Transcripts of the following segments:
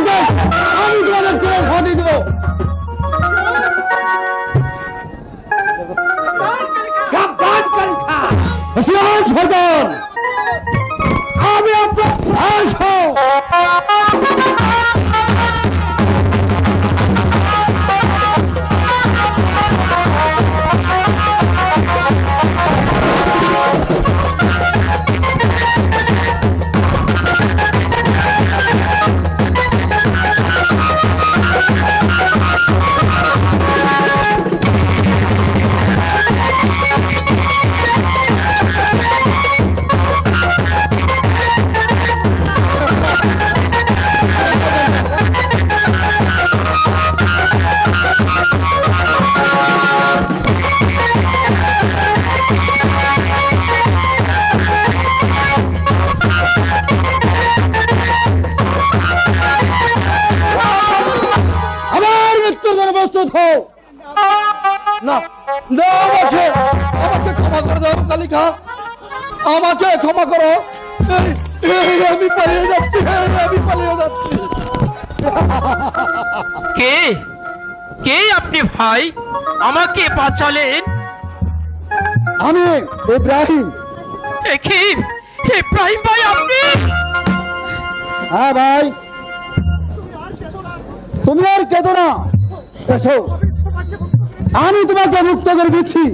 Target আমি তোমাদের করে ফাঁকি দেবো। সরকার হ্যাঁ, আমি আপনার আমাকে ক্ষমা করো। আমি পালিয়ে যাচ্ছি আমি পালিয়ে যাচ্ছি। কে? কে আপনি ভাই? আমাকে বাঁচালেন। আমি ইব্রাহিম। ইব্রাহিম ভাই আপনি? হ্যাঁ ভাই। তুমি আর কেঁদো না। এসো। আমি তোমাকে মুক্ত করে দিচ্ছি।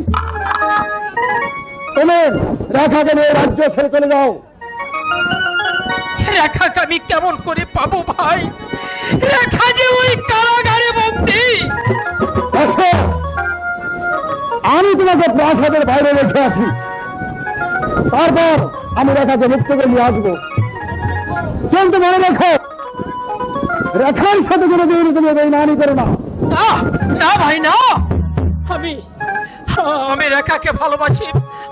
তুমি রেখাকে নিয়ে রাজ্য ছেড়ে চলে যাও। রেখাকে আমি কেমন করে পাবো ভাই? রেখা যে ওই কারাগারে বন্দি। আমি তোমাকে প্রাসাদের বাইরে রেখে আছি তারপর আমি রেখাকে মুক্ত করে নিয়ে আসব। কিন্তু মনে রেখো রেখার সাথে কোনো দিন তুমি বেইমানি করো না। না না ভাই না। আমি আমি রেখাকে ভালোবাসি।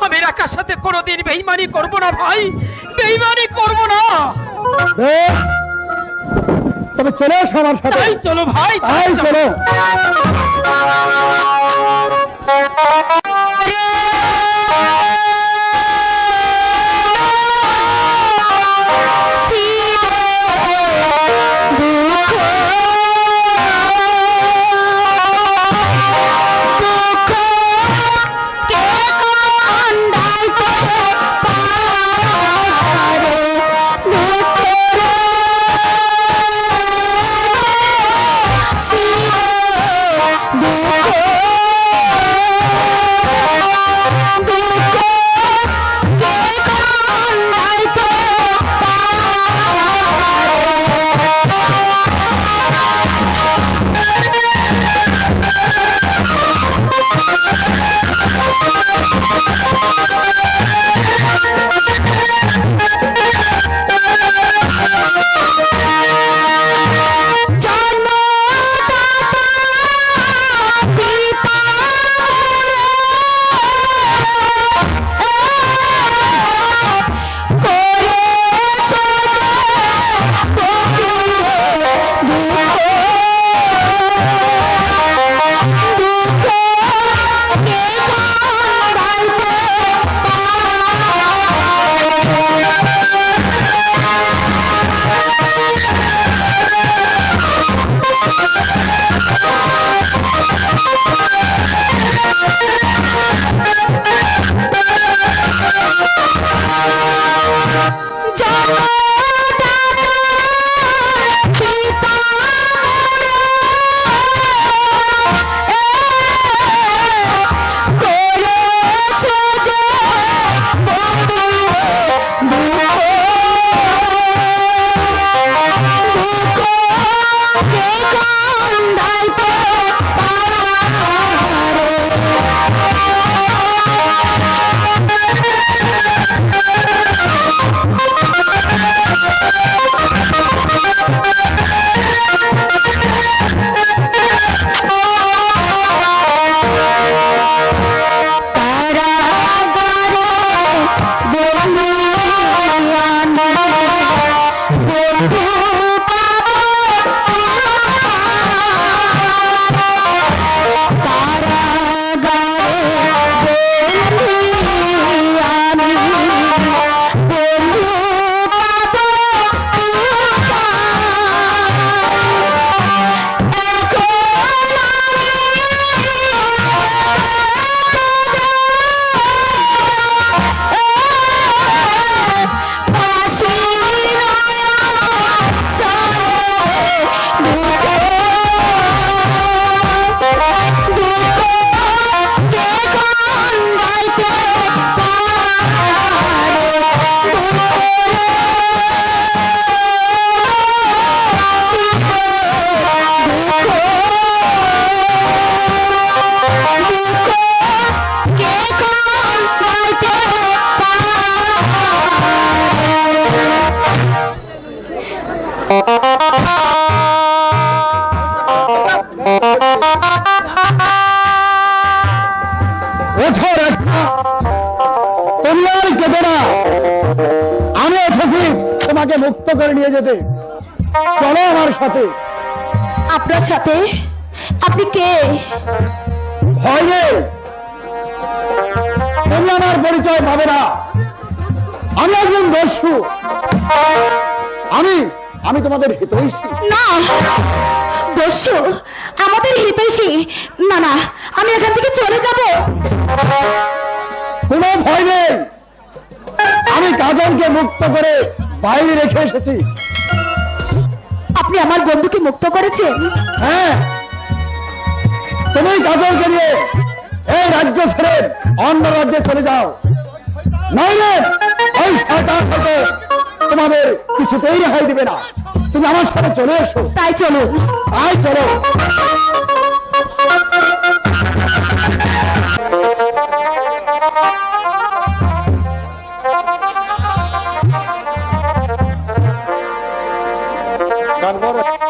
আমি রেখার সাথে কোনোদিন বেইমানি করব না ভাই। বেইমানি করব না। তবে চলো সবার আমার সাথে চলো ভাই চলো। সাথে। আপনার সাথে? আপনি কে? ভয় নেই। তুমি আমার পরিচয় পাবে না। আমি একজন দস্যু। আমি আমি তোমাদের হিতৈষী। না। দস্যু আমাদের হিতৈষী। না না আমি এখান থেকে চলে যাব। কোনো ভয় নেই। আমি কাজলকে মুক্ত করে বাইরে রেখে এসেছি। আপনি আমার বন্ধুকে মুক্ত করেছেন? হ্যাঁ। তুমি তাদেরকে নিয়ে এই রাজ্য ছেড়ে অন্য রাজ্যে চলে যাও। নইলে ওই সরকার থেকে তোমাদের কিছুতেই রেহাই দিবে না। তুমি আমার সাথে চলে এসো। তাই চলো তাই চলো। মাঝি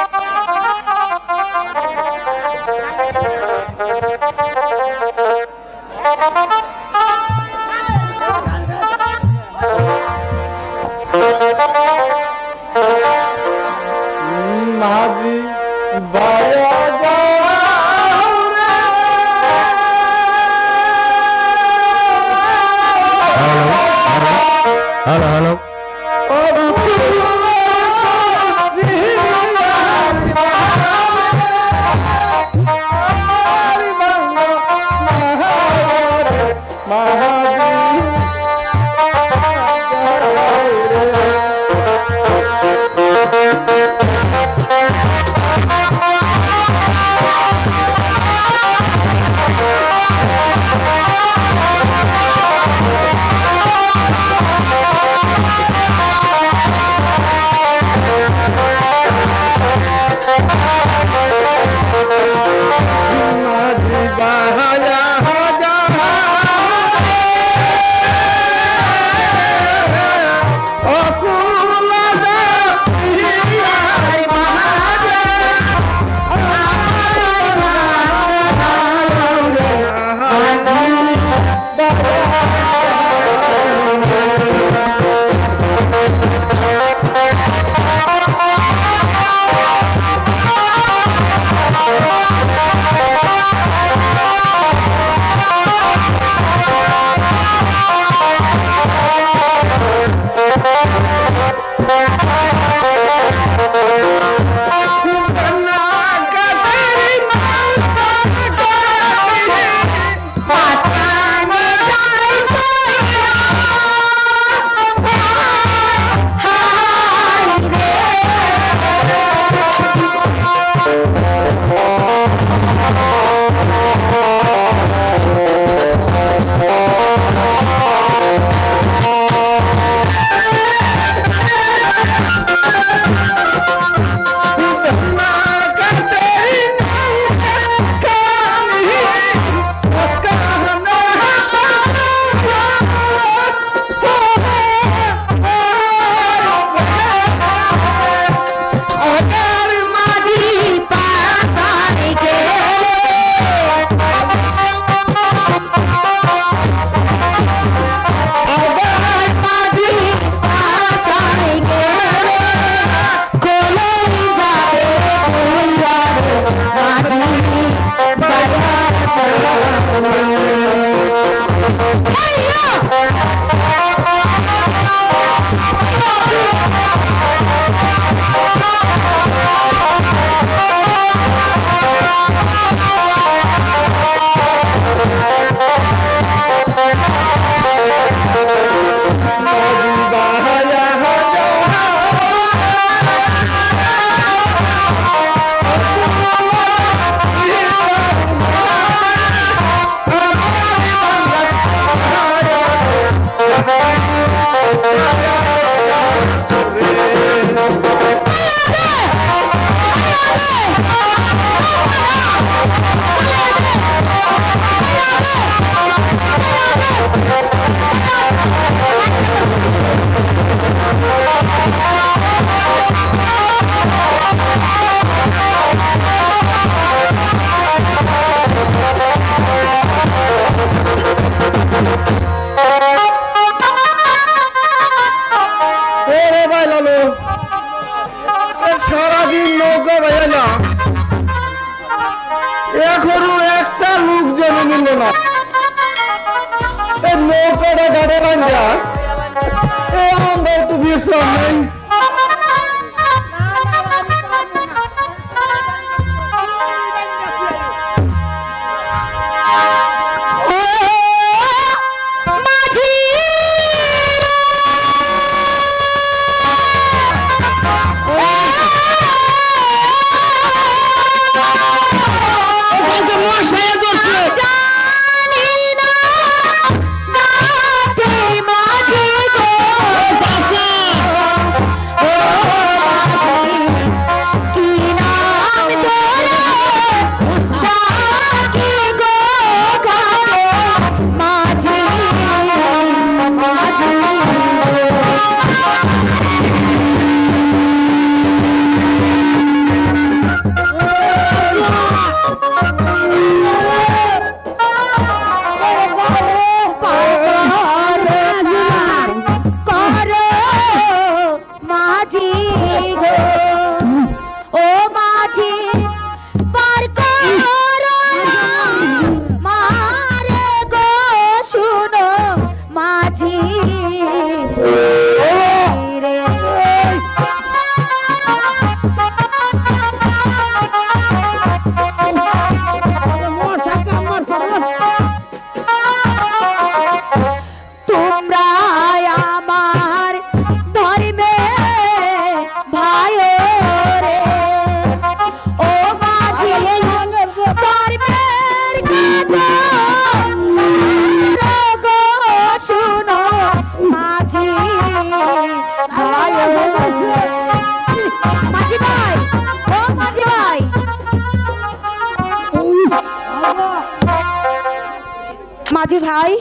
ভাই।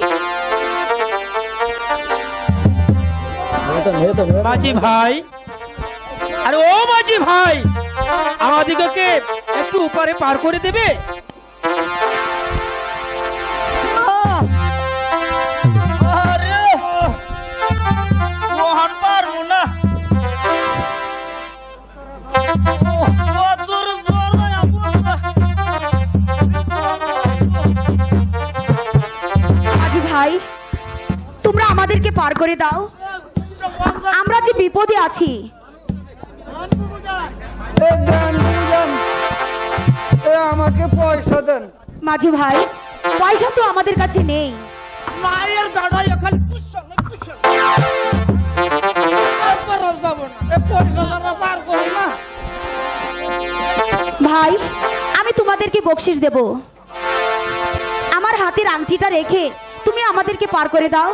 মাঝি ভাই। আরে ও মাঝি ভাই আমাদিগকে একটু উপরে পার করে দেবে? ভাই তোমরা আমাদেরকে পার করে দাও। আমরা যে বিপদে আছি। আমাকে পয়সা দেন। মাঝি ভাই পয়সা তো আমাদের কাছে নেই। মায়ের গাড়াই এখানে ভাই আমি তোমাদেরকে বকশিস দেব। আমার হাতের আংটিটা রেখে তুমি আমাদেরকে পার করে দাও।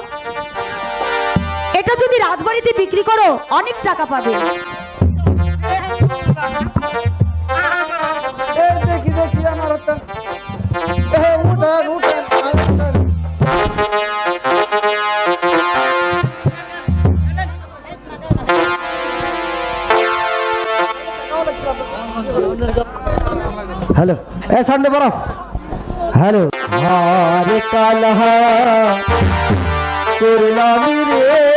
এটা যদি রাজবাড়িতে বিক্রি করো, অনেক টাকা পাবে। হ্যালো, এ সামনে বড়। হ্যালো। হারে কালহা করলাম রে।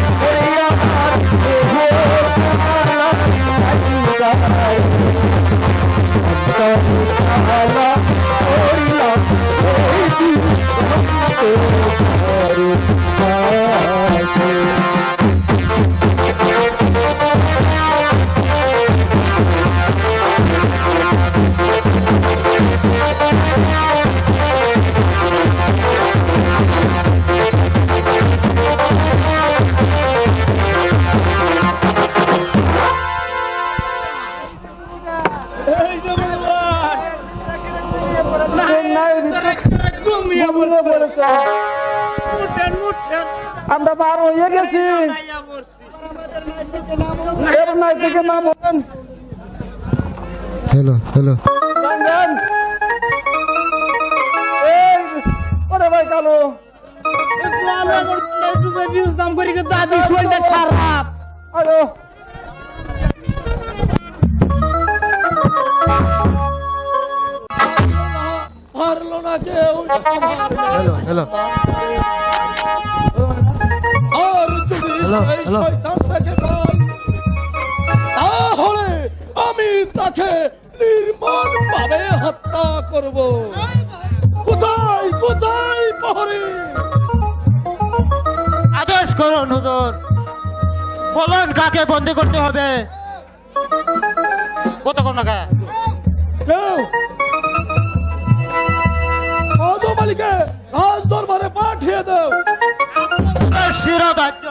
রহমত আমরা পার হয়ে গেছি। এর নাই থেকে নাম। হবেন হ্যালো হ্যালো ওরে ভাই কালো। খারাপ। আরও না কেউ হ্যালো হ্যালো আর যদি সেই হ্যালো। শয়তান থেকে পাই। তাহলে আমি তাকে নির্মল ভাবে হত্যা করব। কোথায় কোথায় প্রহরী আদেশ করুন হুজুর। বলুন কাকে বন্দি করতে হবে? কত কম টাকা আলীকে রাজ দরবারে পাঠিয়ে দাও। শিরোধার্য।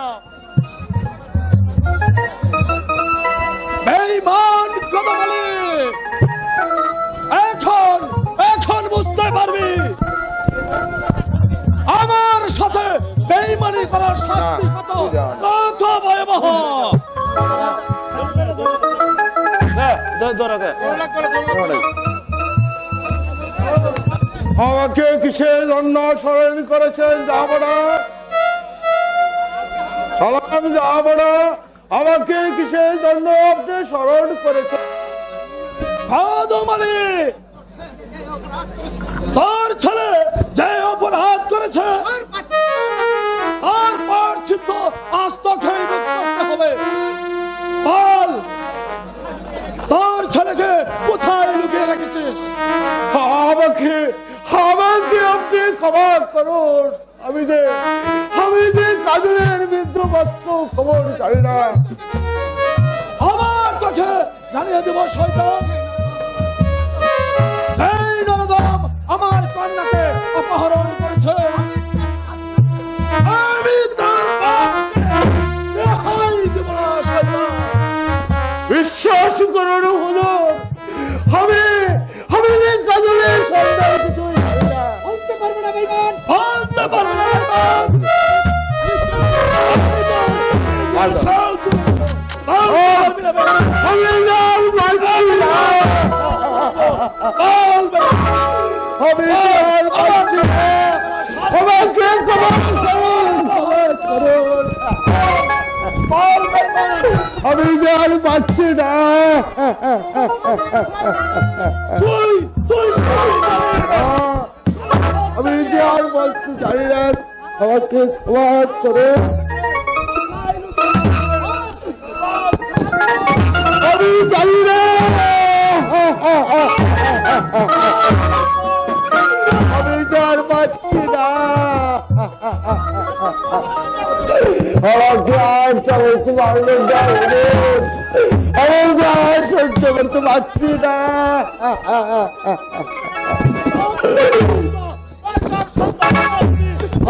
বেঈমান কদম আলী এখন এখন বুঝতে পারবি। আমার সাথে বেঈমানি করার শাস্তি কত? কত ভয়াবহ। আমাকে কিসের জন্য স্মরণ করেছেন যাব না সালাম যাব না আমাকে কিসের জন্য আপনি স্মরণ করেছেন? আলী তোর ছেলে যে অপরাধ করেছে তার পার্থিব আস্ত করতে হবে। বল তোর ছেলেকে কোথায় লুকিয়ে রেখেছিস? আমাকে আমাকে আপনি ক্ষমা করুন। আমি যে আমি যে কাজলের বাক্য খবর চাই না। আমার কাছে জানিয়ে দেব, শয়তান। আমার কন্যাকে অপহরণ করেছে। আমি বিশ্বাস করুন আমি আমি যে কাজলের সন্তান। আমি নাম পাচ্ছি না। আমি নাম পাচ্ছি না আমাকে ক্ষমা করুন ক্ষমা করুন বল বেঈমান। আমি জাল পাচ্ছি না তুই তুই আমি জাল পাচ্ছি জানি না আমাকে ক্ষমা করুন আমি জানি না আমি জাল পাচ্ছি না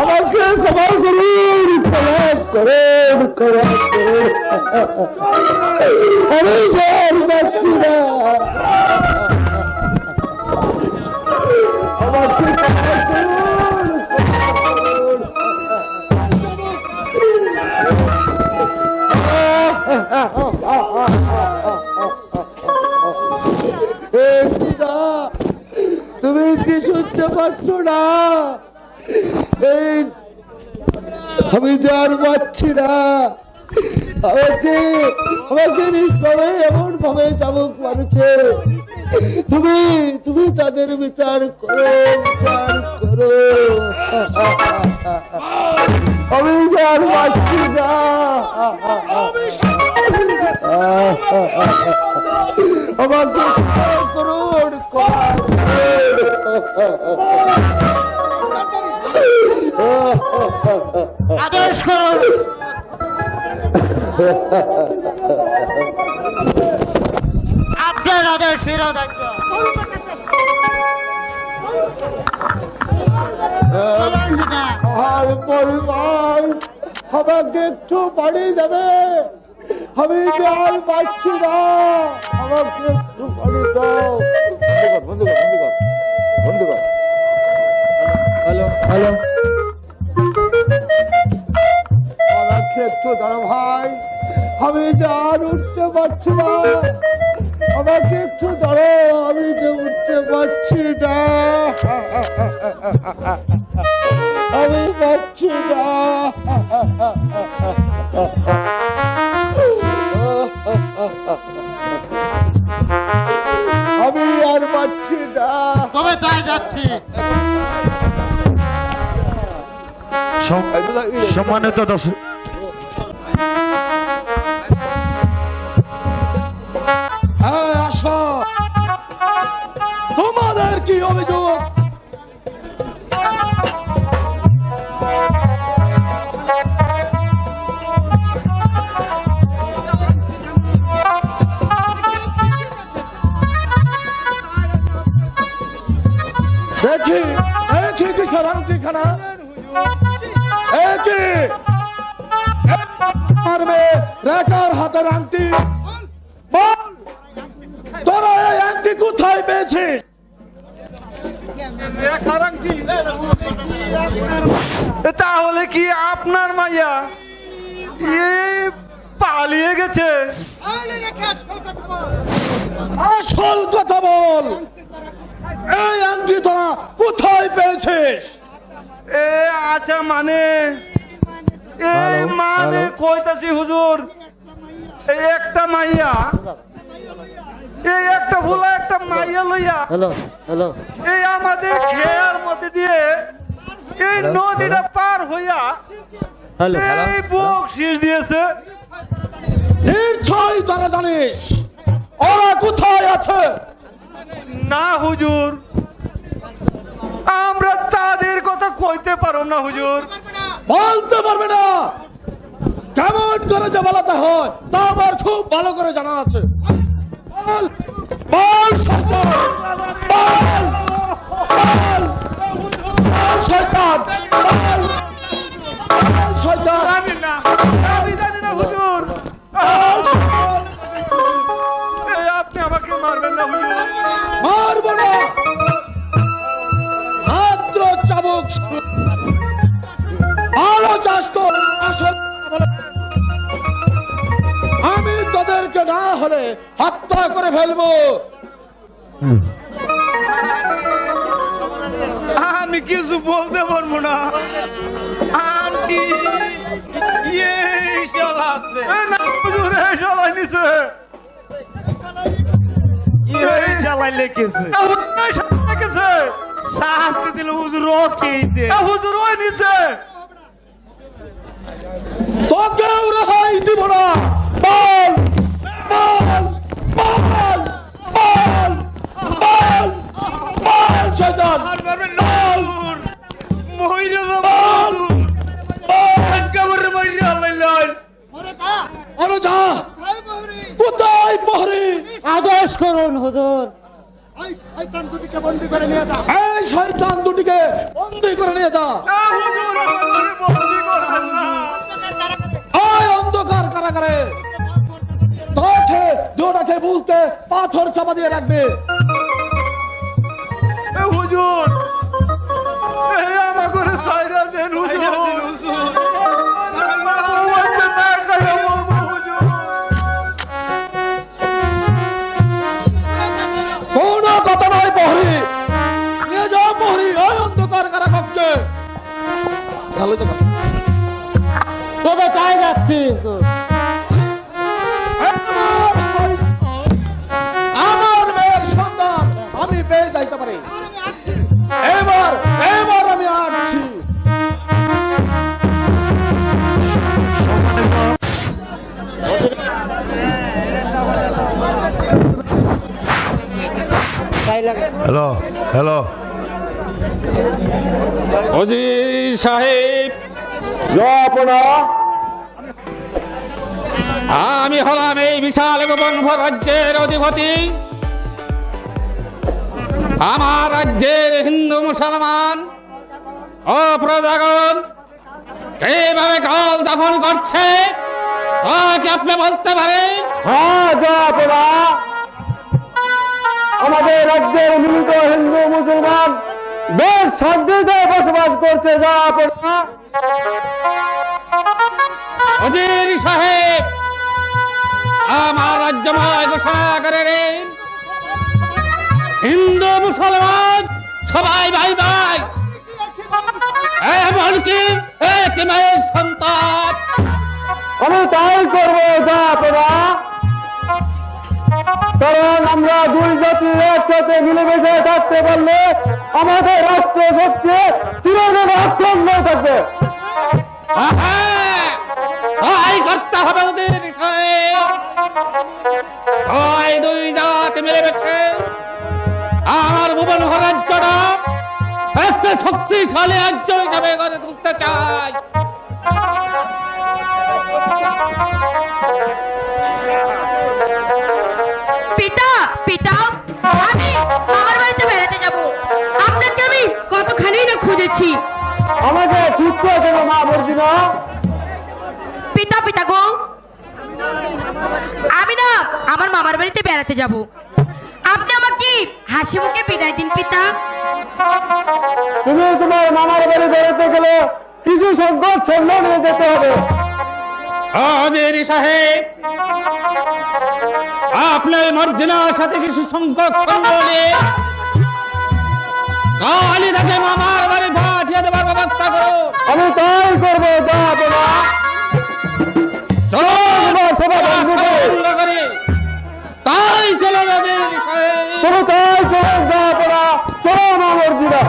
আমাকে আর চালাতে পারল না আমি আর সহ্য করতে পারছি না আমাকে ক্ষমা করুন ক্ষমা করুন ক্ষমা করুন আমি জাল পাচ্ছি না আমাকে ক্ষমা করুন হে পিতা, তুমি কি শুনতে পারছ না এই আমি আর পাচ্ছি না। আমাকে আমাকে নিষ্ভাবে এমন ভাবে চাবুক মারছে? তুমি তুমি তাদের বিচার করো বিচার করো। আমি আর পাচ্ছি না। আমাকে করুন করুন। আদেশ করুন আপনার আদেশ না আর পরিবার যাবে। আমি আর পাচ্ছি না আমাকে একটু বাড়ি দাও বন্ধু কর বন্ধু কর বন্ধু কর। Hello hello. একটু দাঁড়া ভাই, আমি আর উঠতে পারছি না। আমাকে একটু দাঁড়ো আমি যে উঠতে পারছি না। আমি পাচ্ছি না। সম্মানিত দর্শক হ্যাঁ তোমাদের কি অভিযোগ? দেখি দেখি কিসের আংটি খানা রেখার হাতের আংটি। বল! তোরা এই আংটি কোথায় পেয়েছিস? তাহলে কি আপনার মাইয়া পালিয়ে গেছে? আসল কথা বল। এই আংটি তোরা কোথায় পেয়েছিস? এ আচ্ছা মানে এই মানে কইতাছি হুজুর। এই একটা মাইয়া। এই একটা ভুলা একটা মাইয়া লইয়া হ্যালো হ্যালো এই আমাদের খেয়ার মধ্যে দিয়ে এই নদীটা পার হইয়া এই বুক শীষ দিয়েছে। নিশ্চয় তোরা জানিস ওরা কোথায় আছে? না হুজুর। আমরা তাদের কথা কইতে পারো না হুজুর। বলতে পারবে না। কেমন করে যে বলাতে হয় তা আমার খুব ভালো করে জানা আছে। বল বল শয়তান বল বল বল শয়তান বল বল শয়তান। হত্যা করে ফেলব। আমি কিছু বলতে পারব না। আন্টি ইয়ে শালাতে না হুজুর এই শালাই নিছে। এই চালাই লেখেছে এই শালাই গেছে শাস্তি দিল হুজুর ওকে দে। হুজুর ওই নিছে। তোকেও রেহাই দিব না। বল। বল বল বল বল বল শয়তান হুজুর মহিলা তো বল একেবারে মহিলা আরও যা কোথায় প্রহরী আদেশ করুন হুজুর। এই শয়তান দুটিকে বন্দি করে নিয়ে যা। এই হুজুর আমাকে বন্দি করবেন না। আয় অন্ধকার কারাগারে। তা খেয়ে দেহটাকে বলতে পাথর চাপা দিয়ে রাখবে। হুজুর আমাকে সাইরা দেন হুজুর। তবে তাই যাচ্ছি হ্যালো অজির সাহেব জপনা আমি হলাম এই বিশাল গোপন রাজ্যের অধিপতি। আমার রাজ্যের হিন্দু মুসলমান ও প্রজাগণ এইভাবে জল দখল করছে। তা কি আপনি বলতে পারেন? হ্যাঁ জপনা আমাদের রাজ্যের মিলিত হিন্দু মুসলমান বেশ শান্তিতে বসবাস করছে সাহেব আমার রাজ্যময় ঘোষণা করে রে হিন্দু মুসলমান সবাই ভাই ভাই। এমনকি এক মেয়ের সন্তান। আমি তাই করব জপনা কারণ আমরা দুই জাতি একসাথে মিলেমিশে থাকতে পারলে আমাদের রাষ্ট্র শক্তি চিরদিন অক্ষুণ্ণ থাকবে! তাই করতে হবে ওদের বিষয়ে ওই দুই জাত আমার ভুবন রাজ্যটা একটা শক্তিশালী রাজ্য হিসাবে গড়ে তুলতে চাই। পিতা পিতা আমি আমার বাড়িতে বেড়াতে যাব। আপনাকে আমি কতখানি না খুঁজেছি। আমাকে খুঁজছ কেন মা মর্জিনা পিতা পিতা গো। আমি না আমার মামার বাড়িতে বেড়াতে যাব। আপনি আমাকে হাসি মুখে বিদায় দিন পিতা। তুমি তোমার মামার বাড়ি বেড়াতে গেলে কিছু সংখ্যক সৈন্য নিয়ে যেতে হবে। হাজির সাহেব। আপনার মর্জিনার সাথে কিছু সংখ্যক আমি তাই করব যা বাবা চলো। তাই চলো যা বাবা চলো আমার মর্জিনা।